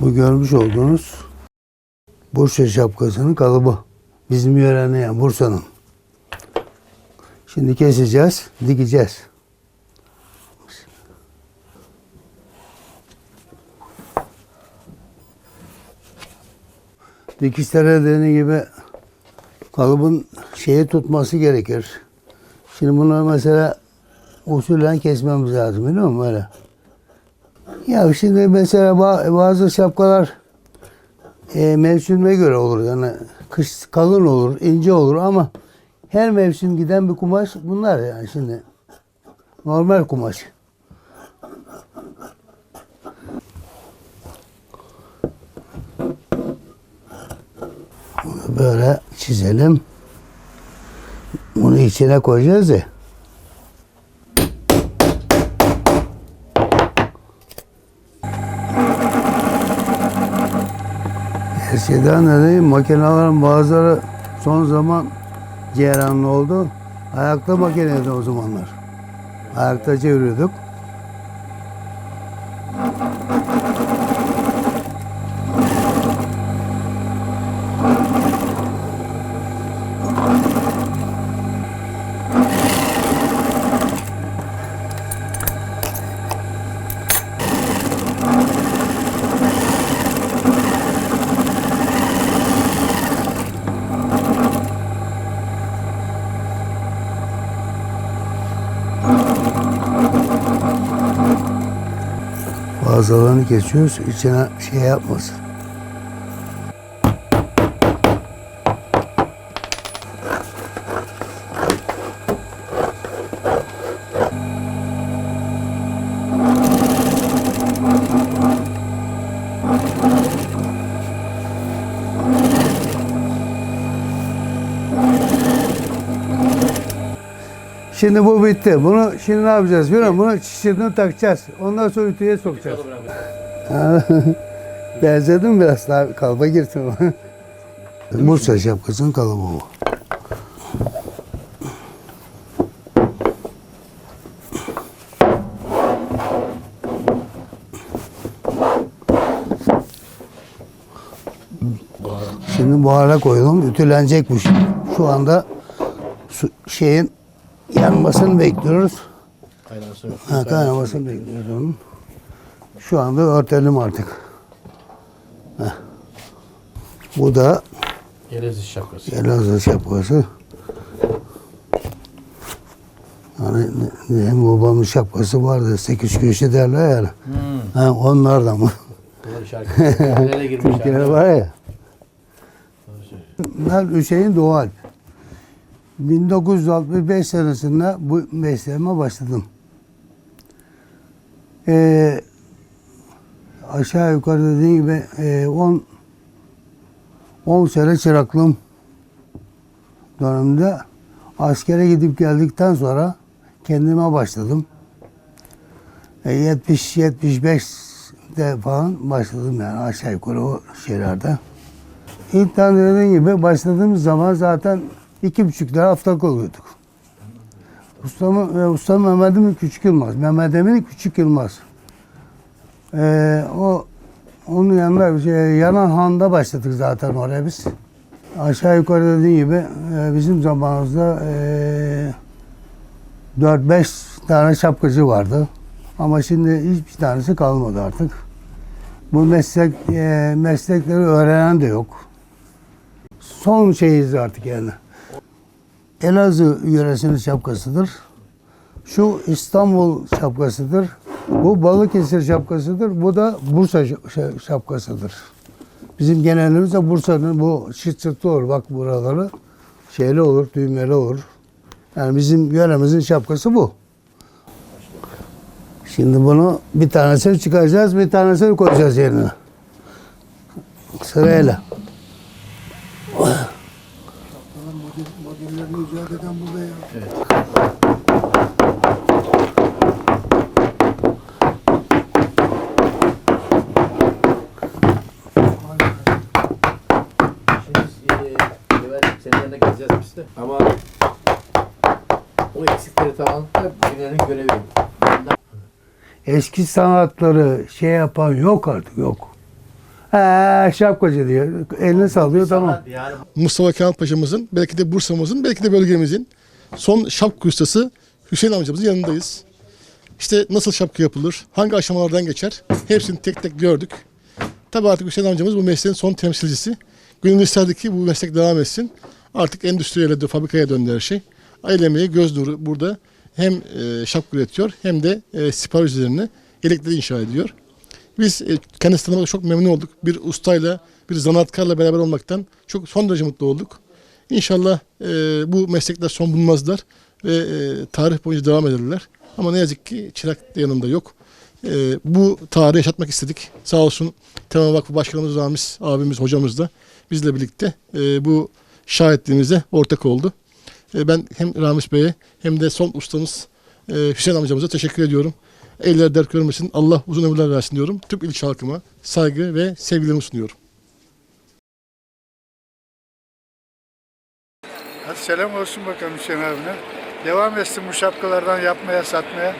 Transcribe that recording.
Bu görmüş olduğunuz Bursa şapkasının kalıbı. Bizim yörenin yani Bursa'nın. Şimdi keseceğiz, dikeceğiz. Dikişlere dediğim gibi kalıbın şeyi tutması gerekir. Şimdi bunu mesela usulen kesmemiz lazım biliyor musun öyle? Ya şimdi mesela ba- bazı şapkalar e, mevsimine göre olur yani kış kalın olur, ince olur ama her mevsim giden bir kumaş bunlar yani şimdi normal kumaş. Bunu böyle çizelim. İçine koyacağız ya. Eskiden de makinelerin bazıları son zaman ceyranlı oldu. Ayakta makineydi o zamanlar. Ayakta çeviriyorduk. Bazılarını kesiyoruz, içine şey yapmasın. Şimdi bu bitti. Bunu şimdi ne yapacağız biliyor musun? Bunu şişirtini takacağız. Ondan sonra ütüye sokacağız. Benzedim biraz daha kalıba girdim. Bursa şapkasının kalıbı bu. Şimdi buhara koyalım. Ütülenecek bu şimdi. Şu anda su, şeyin yanmasını bekliyoruz. Kaynaması Ha, kaynamasını bekliyoruz onun. Şu anda örtelim artık. Heh. Bu da Gelezi şapkası. Elazığ şapkası. Hani ne, ne, babamın şapkası vardı. Sekiz köşe derler yani. Hmm. Ha, onlardan mı? Türkiye'de var ya. Bunlar Hüseyin Doğal. 1965 senesinde bu mesleğime başladım. Ee, aşağı yukarı dediğim gibi e, 10 10 sene çıraklığım döneminde askere gidip geldikten sonra kendime başladım. E, 70 75 de falan başladım yani aşağı yukarı o şeylerde. İlk dediğim gibi başladığımız zaman zaten iki buçuk lira haftalık oluyorduk. Ustamı, ve ustam Mehmet Küçük Yılmaz. Mehmet Emin Küçük Yılmaz. Ee, o onun yanında şey, Yanan Han'da başladık zaten oraya biz. Aşağı yukarı dediğim gibi e, bizim zamanımızda e, 4-5 tane şapkacı vardı. Ama şimdi hiçbir tanesi kalmadı artık. Bu meslek e, meslekleri öğrenen de yok. Son şeyiz artık yani. Elazığ yöresinin şapkasıdır. Şu İstanbul şapkasıdır. Bu Balıkesir şapkasıdır. Bu da Bursa şapkasıdır. Bizim genelimizde Bursa'nın bu çıt çıtlı olur. Bak buraları şeyli olur, düğmeli olur. Yani bizim yöremizin şapkası bu. Şimdi bunu bir tanesini çıkaracağız, bir tanesini koyacağız yerine. Sırayla. Modellerini icat eden burada ya. Evet. Şimdi e, Levent senin yanına geleceğiz biz de. Ama o eksikleri şapkalanlıkta birilerinin görevi. Eski sanatları şey yapan yok artık yok. He şapkacı diyor. Elini sallıyor tamam. Yani Mustafa Kemal Paşa'mızın, belki de Bursa'mızın, belki de bölgemizin son şapka ustası Hüseyin amcamızın yanındayız. İşte nasıl şapka yapılır, hangi aşamalardan geçer, hepsini tek tek gördük. Tabii artık Hüseyin amcamız bu mesleğin son temsilcisi. Gönül isterdi ki bu meslek devam etsin. Artık endüstriyele, de, fabrikaya döndü her şey. El emeği, göz nuru burada hem e, şapka üretiyor hem de e, sipariş üzerine elektriği inşa ediyor. Biz e, kendisi çok memnun olduk. Bir ustayla, bir zanaatkarla beraber olmaktan çok son derece mutlu olduk. İnşallah e, bu meslekler son bulmazlar ve e, tarih boyunca devam ederler. Ama ne yazık ki çırak da yanında yok. E, bu tarihi yaşatmak istedik. Sağ olsun Temel Vakfı Başkanımız Ramiz abimiz, hocamız da bizle birlikte e, bu şahitliğimize ortak oldu. E, ben hem Ramiz Bey'e hem de son ustamız e, Hüseyin amcamıza teşekkür ediyorum. Eller dert görmesin, Allah uzun ömürler versin diyorum. Tüm ilçe halkıma saygı ve sevgilerimi sunuyorum. Hadi selam olsun bakalım Hüseyin abine. Devam etsin bu şapkalardan yapmaya, satmaya.